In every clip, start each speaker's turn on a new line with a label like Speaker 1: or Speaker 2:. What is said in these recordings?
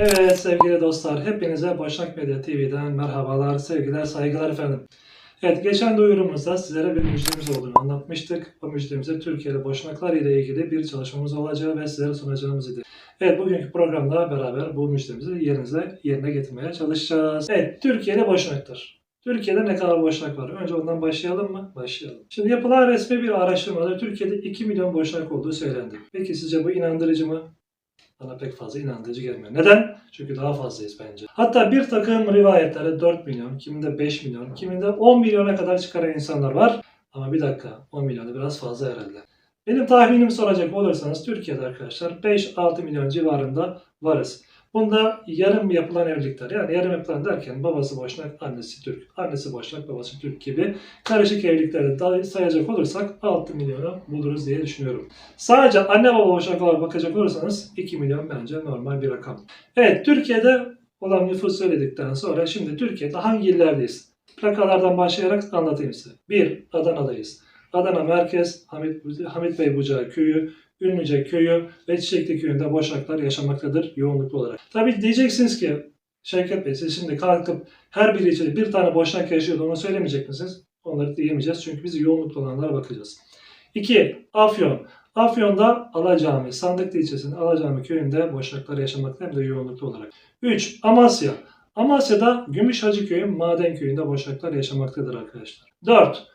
Speaker 1: Evet sevgili dostlar, hepinize Başak Medya TV'den merhabalar, sevgiler, saygılar efendim. Evet, geçen duyurumuzda sizlere bir müjdemiz olduğunu anlatmıştık. Bu müjdemize Türkiye'de boşanaklar ile ilgili bir çalışmamız olacağı ve sizlere sunacağımız idi. Evet, bugünkü programda beraber bu müjdemizi yerinize, yerine getirmeye çalışacağız. Evet, Türkiye'de boşanaklar. Türkiye'de ne kadar boşanak var? Önce ondan başlayalım mı? Başlayalım. Şimdi yapılan resmi bir araştırmada Türkiye'de 2 milyon boşanak olduğu söylendi. Peki sizce bu inandırıcı mı? Bana pek fazla inandırıcı gelmiyor. Neden? Çünkü daha fazlayız bence. Hatta bir takım rivayetlere 4 milyon, kiminde 5 milyon, kiminde 10 milyona kadar çıkaran insanlar var. Ama bir dakika 10 milyonu biraz fazla herhalde. Benim tahminimi soracak olursanız Türkiye'de arkadaşlar 5-6 milyon civarında varız. Bunda yarım yapılan evlilikler yani yarım yapılan derken babası boşnak, annesi Türk, annesi boşnak, babası Türk gibi karışık evlilikleri da sayacak olursak 6 milyonu buluruz diye düşünüyorum. Sadece anne baba boşnak olarak bakacak olursanız 2 milyon bence normal bir rakam. Evet Türkiye'de olan nüfus söyledikten sonra şimdi Türkiye'de hangi illerdeyiz? Plakalardan başlayarak anlatayım size. 1. Adana'dayız. Adana merkez Hamit, Hamit Bey Bucağı köyü, Ünlüce köyü ve Çiçekli köyünde boşaklar yaşamaktadır yoğunluklu olarak. Tabii diyeceksiniz ki Şevket Bey siz şimdi kalkıp her biri için bir tane boşnak yaşıyordu onu söylemeyecek misiniz? Onları diyemeyeceğiz çünkü biz yoğunluklu olanlara bakacağız. 2. Afyon. Afyon'da Alacami, Sandıklı ilçesinin Alacami köyünde boşaklar yaşamakta hem de yoğunluklu olarak. 3. Amasya. Amasya'da Gümüş Hacı Köyü, Maden Köyü'nde boşaklar yaşamaktadır arkadaşlar. 4.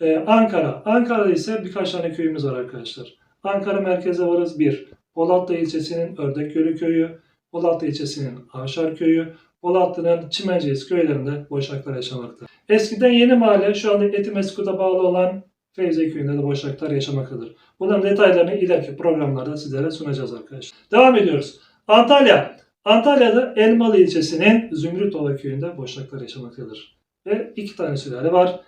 Speaker 1: Ee, Ankara. Ankara'da ise birkaç tane köyümüz var arkadaşlar. Ankara merkeze varız 1. Polatlı ilçesinin Ördekgölü köyü, Polatlı ilçesinin Avşar köyü, Polatlı'nın Çimenceyiz köylerinde boşaklar yaşamakta. Eskiden Yeni Mahalle şu anda Etimeskut'a bağlı olan Feyze köyünde de boşaklar yaşamaktadır. Bunların detaylarını ileriki programlarda sizlere sunacağız arkadaşlar. Devam ediyoruz. Antalya. Antalya'da Elmalı ilçesinin Zümrütova köyünde boşaklar yaşamaktadır. Ve iki tane sülale var.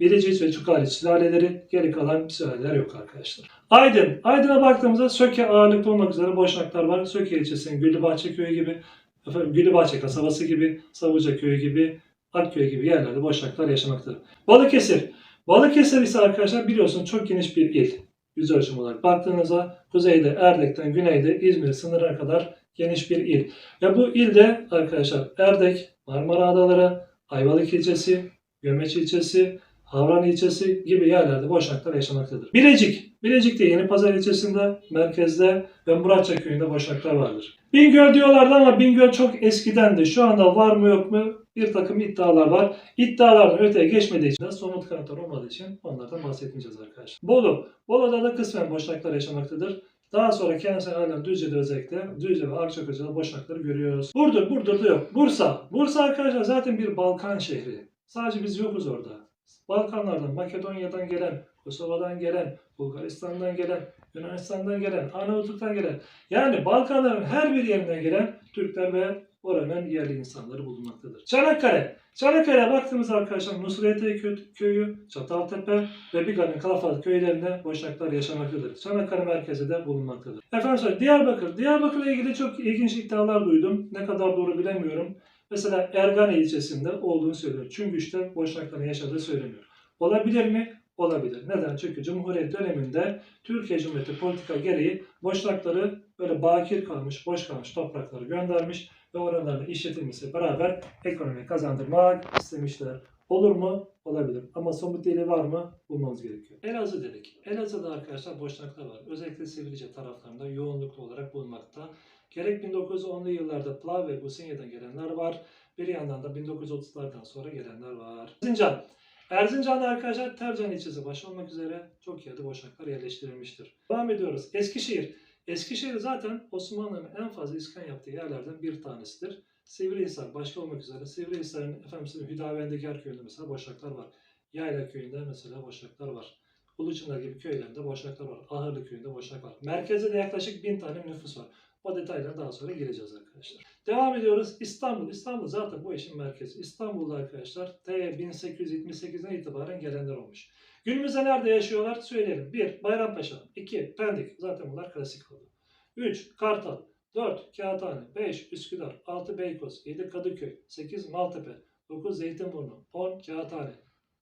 Speaker 1: Bilecik ve Çukali sülaleleri, geri kalan sülaleler yok arkadaşlar. Aydın. Aydın'a baktığımızda Söke ağırlıklı olmak üzere boşnaklar var. Söke ilçesinin Güllübahçe köyü gibi, efendim, Güllübahçe kasabası gibi, Savuca köyü gibi, Akköy gibi yerlerde boşnaklar yaşamaktadır. Balıkesir. Balıkesir ise arkadaşlar biliyorsunuz çok geniş bir il. Yüz ölçüm olarak baktığınızda kuzeyde Erdek'ten güneyde İzmir sınırına kadar geniş bir il. Ve bu ilde arkadaşlar Erdek, Marmara Adaları, Ayvalık ilçesi, Gömeç ilçesi, Havran ilçesi gibi yerlerde boşnaklar yaşamaktadır. Bilecik. Bilecik'te Yeni Pazar ilçesinde, merkezde ve Muratça köyünde boşnaklar vardır. Bingöl diyorlardı ama Bingöl çok eskidendi. Şu anda var mı yok mu bir takım iddialar var. İddiaların öteye geçmediği için, somut kanıtlar olmadığı için onlardan bahsetmeyeceğiz arkadaşlar. Bolu. Bolu'da da kısmen boşnaklar yaşamaktadır. Daha sonra kendisi halen Düzce'de özellikle Düzce ve Akçakoca'da boşnakları görüyoruz. Burdur, Burdur'da yok. Bursa. Bursa arkadaşlar zaten bir Balkan şehri. Sadece biz yokuz orada. Balkanlardan, Makedonya'dan gelen, Kosova'dan gelen, Bulgaristan'dan gelen, Yunanistan'dan gelen, Arnavutluk'tan gelen yani Balkanların her bir yerinden gelen Türkler ve oranın yerli insanları bulunmaktadır. Çanakkale. Çanakkale'ye baktığımız arkadaşlar Nusretiye Kö- köyü, Çataltepe ve Biga'nın Kalafat köylerinde boşnaklar yaşamaktadır. Çanakkale merkezi de bulunmaktadır. Efendim söyle Diyarbakır. Diyarbakır'la ilgili çok ilginç iddialar duydum. Ne kadar doğru bilemiyorum. Mesela Ergane ilçesinde olduğunu söylüyor. Çüngüş'te boşnakların yaşadığı söyleniyor. Olabilir mi? Olabilir. Neden? Çünkü Cumhuriyet döneminde Türkiye Cumhuriyeti politika gereği boşnakları böyle bakir kalmış, boş kalmış toprakları göndermiş ve oralarda işletilmesi beraber ekonomi kazandırmak istemişler. Olur mu? Olabilir. Ama somut deli var mı? Bulmamız gerekiyor. Elazığ dedik. Elazığ'da arkadaşlar boşnaklar var. Özellikle Sivrice taraflarında yoğunluklu olarak bulunmakta. Gerek 1910'lu yıllarda Plav ve Businya'dan gelenler var. Bir yandan da 1930'lardan sonra gelenler var. Erzincan. Erzincan'da arkadaşlar Tercan ilçesi başta olmak üzere çok yerde boşaklar yerleştirilmiştir. Devam ediyoruz. Eskişehir. Eskişehir zaten Osmanlı'nın en fazla iskan yaptığı yerlerden bir tanesidir. Sivrihisar başta olmak üzere Sivrihisar'ın efendim Hüdavendigar köyünde mesela boşaklar var. Yayla köyünde mesela boşaklar var. Uluçınar gibi köylerinde boşaklar var. Ahırlı köyünde boşak var. Merkezde de yaklaşık bin tane nüfus var. O detaylara daha sonra gireceğiz arkadaşlar. Devam ediyoruz. İstanbul. İstanbul zaten bu işin merkezi. İstanbul'da arkadaşlar T 1878'den itibaren gelenler olmuş. Günümüzde nerede yaşıyorlar? Söyleyelim. 1. Bayrampaşa. 2. Pendik. Zaten bunlar klasik oldu. 3. Kartal. 4. Kağıthane. 5. Üsküdar. 6. Beykoz. 7. Kadıköy. 8. Maltepe. 9. Zeytinburnu. 10. Kağıthane.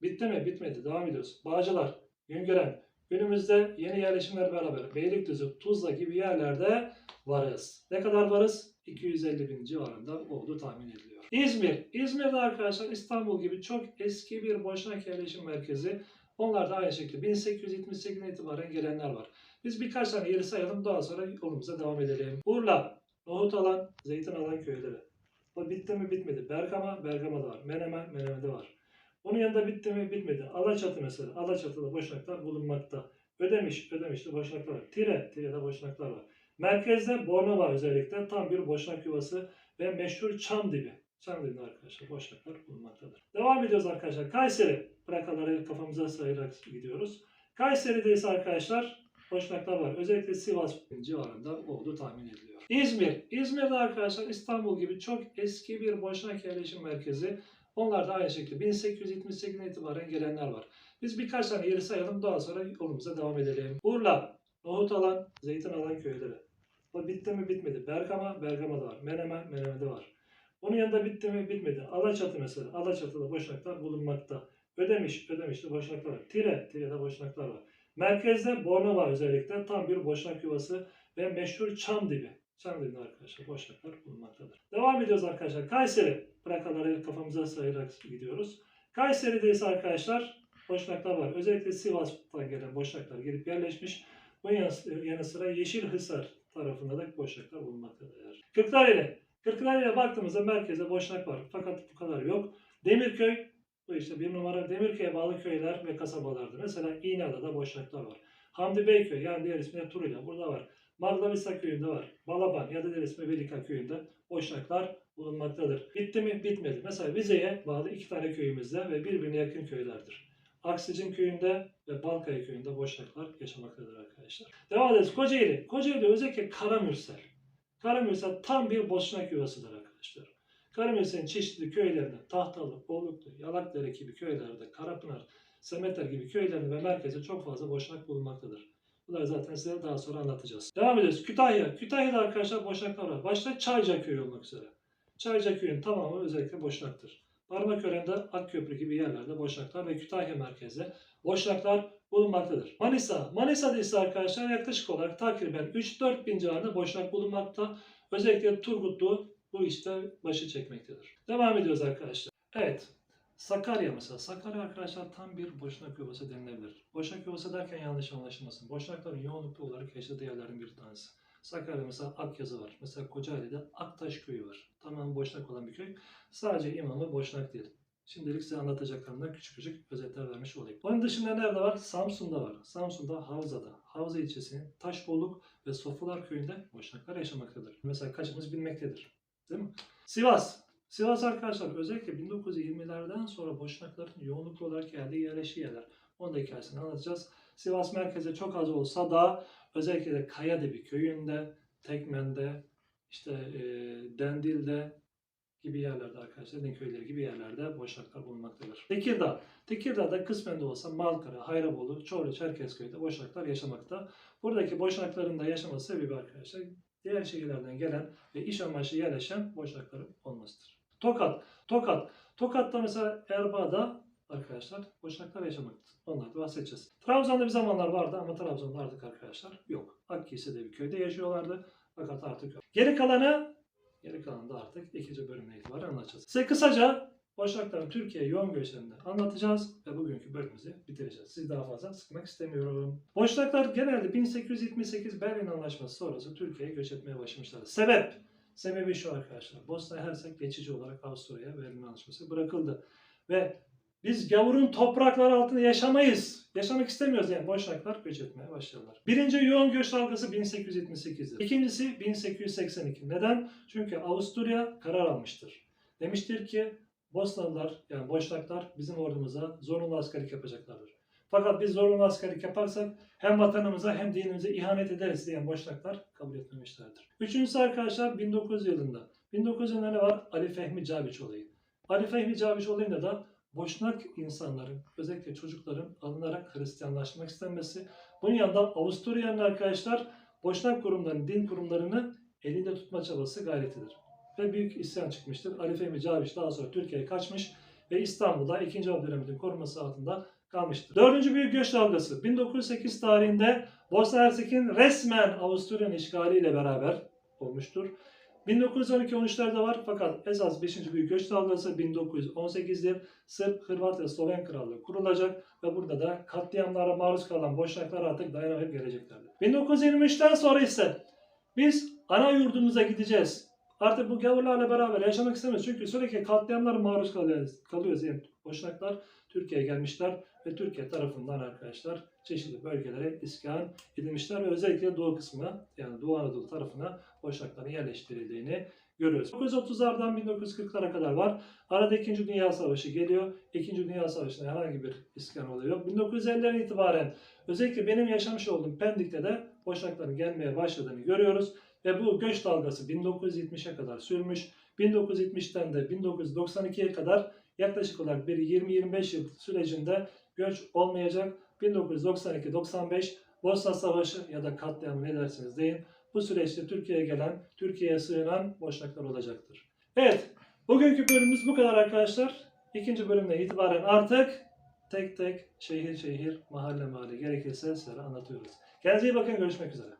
Speaker 1: Bitti mi? Bitmedi. Devam ediyoruz. Bağcılar. Güngören. Günümüzde yeni yerleşimler beraber Beylikdüzü, Tuzla gibi yerlerde varız. Ne kadar varız? 250 bin civarında olduğu tahmin ediliyor. İzmir. İzmir'de arkadaşlar İstanbul gibi çok eski bir boşnak yerleşim merkezi. Onlar da aynı şekilde 1878'den itibaren gelenler var. Biz birkaç tane yeri sayalım daha sonra yolumuza devam edelim. Urla, Nohut alan, Zeytin alan köyleri. Bu bitti mi bitmedi. Bergama, Bergama'da var. Menemen, Menemen'de var. Onun yanında bitti mi bitmedi. Alaçatı mesela. Alaçatı'da boşnaklar bulunmakta. Ödemiş, Ödemiş'te boşnaklar var. Tire, Tire'de boşnaklar var. Merkezde Bornova özellikle tam bir boşnak yuvası ve meşhur Çam dibi. Çam dibinde arkadaşlar boşnaklar bulunmaktadır. Devam ediyoruz arkadaşlar. Kayseri. Plakaları kafamıza sayarak gidiyoruz. Kayseri'de ise arkadaşlar boşnaklar var. Özellikle Sivas civarında olduğu tahmin ediliyor. İzmir. İzmir'de arkadaşlar İstanbul gibi çok eski bir boşnak yerleşim merkezi. Onlar da aynı şekilde 1878'den itibaren gelenler var. Biz birkaç tane yeri sayalım daha sonra yolumuza devam edelim. Urla, Nohut alan, Zeytin alan köyleri. Bu bitti mi bitmedi. Bergama, Bergama'da var. Menemen, Menemen'de var. Onun yanında bitti mi bitmedi. Alaçatı mesela. Alaçatı'da boşnaklar bulunmakta. Ödemiş, Ödemiş'te boşnaklar var. Tire, Tire'de boşnaklar var. Merkezde Bornova özellikle tam bir boşnak yuvası ve meşhur Çam dibi. Dibinde arkadaşlar boşnaklar bulunmaktadır. Devam ediyoruz arkadaşlar. Kayseri. Plakaları kafamıza sayarak gidiyoruz. Kayseri'de ise arkadaşlar boşnaklar var. Özellikle Sivas'tan gelen boşnaklar gelip yerleşmiş. Bunun yanı- sıra Yeşilhisar tarafında da boşnaklar bulunmaktadır. Kırklareli. Kırklareli'ye baktığımızda merkezde boşnak var. Fakat bu kadar yok. Demirköy bu işte bir numara Demirköy'e bağlı köyler ve kasabalardır. Mesela İğneada'da boşnaklar var. Hamdi Beyköy yani diğer ismiyle Turuyla burada var. Marlavisa köyünde var. Balaban ya da diğer ismi Velika köyünde boşnaklar bulunmaktadır. Bitti mi? Bitmedi. Mesela Vize'ye bağlı iki tane köyümüzde ve birbirine yakın köylerdir. Aksicin köyünde ve Balkaya köyünde boşnaklar yaşamaktadır arkadaşlar. Devam ederiz. Kocaeli. Kocaeli özellikle Karamürsel. Karamürsel tam bir boşnak yuvasıdır arkadaşlar. Karamürsel'in çeşitli köylerinde Tahtalı, Oluklu, Yalakdere gibi köylerde, Karapınar, Semeter gibi köylerinde ve merkezde çok fazla boşnak bulunmaktadır. Bunları zaten size daha sonra anlatacağız. Devam ediyoruz. Kütahya. Kütahya'da arkadaşlar boşnaklar var. Başta Çayca köyü olmak üzere. Çayca köyün tamamı özellikle boşnaktır. Parmakören'de Akköprü gibi yerlerde boşnaklar ve Kütahya merkezde boşnaklar bulunmaktadır. Manisa. Manisa'da ise arkadaşlar yaklaşık olarak takriben 3-4 bin civarında boşnak bulunmakta. Özellikle Turgutlu bu işte başı çekmektedir. Devam ediyoruz arkadaşlar. Evet. Sakarya mesela. Sakarya arkadaşlar tam bir boşnak yuvası denilebilir. Boşnak yuvası derken yanlış anlaşılmasın. Boşnakların yoğunluklu olarak yaşadığı yerlerin bir tanesi. Sakarya mesela Akyazı var. Mesela Kocaeli'de Aktaş köyü var. Tamamen boşnak olan bir köy. Sadece imamı boşnak değil. Şimdilik size anlatacaklarımdan küçük küçük özetler vermiş olayım. Onun dışında nerede var? Samsun'da var. Samsun'da Havza'da. Havza ilçesinin Taşboluk ve Sofular köyünde boşnaklar yaşamaktadır. Mesela kaçımız bilmektedir. Değil mi? Sivas. Sivas arkadaşlar özellikle 1920'lerden sonra boşnakların yoğunluklu olarak geldiği yerleştiği yerler. Onun da hikayesini anlatacağız. Sivas merkeze çok az olsa da özellikle de Kayadibi köyünde, Tekmen'de, işte e, Dendil'de gibi yerlerde arkadaşlar, din köyleri gibi yerlerde boşnaklar bulunmaktadır. Tekirdağ. Tekirdağ'da kısmen de olsa Malkara, Hayrabolu, Çorlu, Çerkezköy'de boşnaklar yaşamakta. Buradaki boşnakların da yaşaması sebebi arkadaşlar diğer şehirlerden gelen ve iş amaçlı yerleşen boşnakların olmasıdır. Tokat. Tokat. Tokat'ta mesela Erbaa'da arkadaşlar boşnaklar yaşamaktadır. Onlardan bahsedeceğiz. Trabzon'da bir zamanlar vardı ama Trabzon'da artık arkadaşlar yok. Akkisi'de bir köyde yaşıyorlardı. Fakat artık yok. Geri kalanı geri kalanı da artık ikinci bölümle itibaren anlatacağız. Size kısaca Boşnakların Türkiye yoğun göçlerini anlatacağız ve bugünkü bölümümüzü bitireceğiz. Sizi daha fazla sıkmak istemiyorum. Boşnaklar genelde 1878 Berlin Anlaşması sonrası Türkiye'ye göç etmeye başlamışlar. Sebep? Sebebi şu arkadaşlar. Bosna Hersek geçici olarak Avusturya'ya Berlin Anlaşması bırakıldı. Ve biz gavurun toprakları altında yaşamayız. Yaşamak istemiyoruz yani boşnaklar göç etmeye başladılar. Birinci yoğun göç dalgası 1878'dir. İkincisi 1882. Neden? Çünkü Avusturya karar almıştır. Demiştir ki Bosnalılar yani Boşnaklar bizim ordumuza zorunlu askerlik yapacaklardır. Fakat biz zorunlu askerlik yaparsak hem vatanımıza hem dinimize ihanet ederiz diyen Boşnaklar kabul etmemişlerdir. Üçüncüsü arkadaşlar 1900 yılında. 1900 yılında ne var? Ali Fehmi Caviç olayı. Ali Fehmi Caviç olayında da Boşnak insanların, özellikle çocukların alınarak Hristiyanlaşmak istenmesi. Bunun yanında Avusturya'nın arkadaşlar Boşnak kurumlarının, din kurumlarını elinde tutma çabası gayretidir ve büyük isyan çıkmıştır. Ali Fehmi Caviç daha sonra Türkiye'ye kaçmış ve İstanbul'da 2. Abdülhamid'in koruması altında kalmıştır. Dördüncü büyük göç dalgası 1908 tarihinde Bosna Hersek'in resmen Avusturya'nın işgaliyle beraber olmuştur. 1912-13'lerde var fakat esas 5. büyük göç dalgası 1918'dir. Sırp, Hırvat ve Sloven Krallığı kurulacak ve burada da katliamlara maruz kalan boşnaklar artık dayanamayıp geleceklerdir. 1923'ten sonra ise biz ana yurdumuza gideceğiz. Artık bu gavurlarla beraber yaşamak istemiyoruz. Çünkü sürekli katliamlara maruz kalıyoruz. kalıyoruz. Yani boşnaklar Türkiye'ye gelmişler ve Türkiye tarafından arkadaşlar çeşitli bölgelere iskan edilmişler ve özellikle doğu kısmına yani Doğu Anadolu tarafına boşnakların yerleştirildiğini görüyoruz. 1930'lardan 1940'lara kadar var. Arada 2. Dünya Savaşı geliyor. 2. Dünya Savaşı'nda herhangi bir iskan oluyor. 1950'den itibaren özellikle benim yaşamış olduğum Pendik'te de boşnakların gelmeye başladığını görüyoruz. Ve bu göç dalgası 1970'e kadar sürmüş. 1970'ten de 1992'ye kadar yaklaşık olarak bir 20-25 yıl sürecinde göç olmayacak. 1992-95 Bosna Savaşı ya da katliam ne dersiniz deyin. Bu süreçte Türkiye'ye gelen, Türkiye'ye sığınan boşnaklar olacaktır. Evet, bugünkü bölümümüz bu kadar arkadaşlar. İkinci bölümden itibaren artık tek tek şehir şehir, mahalle mahalle gerekirse sizlere anlatıyoruz. Kendinize iyi bakın, görüşmek üzere.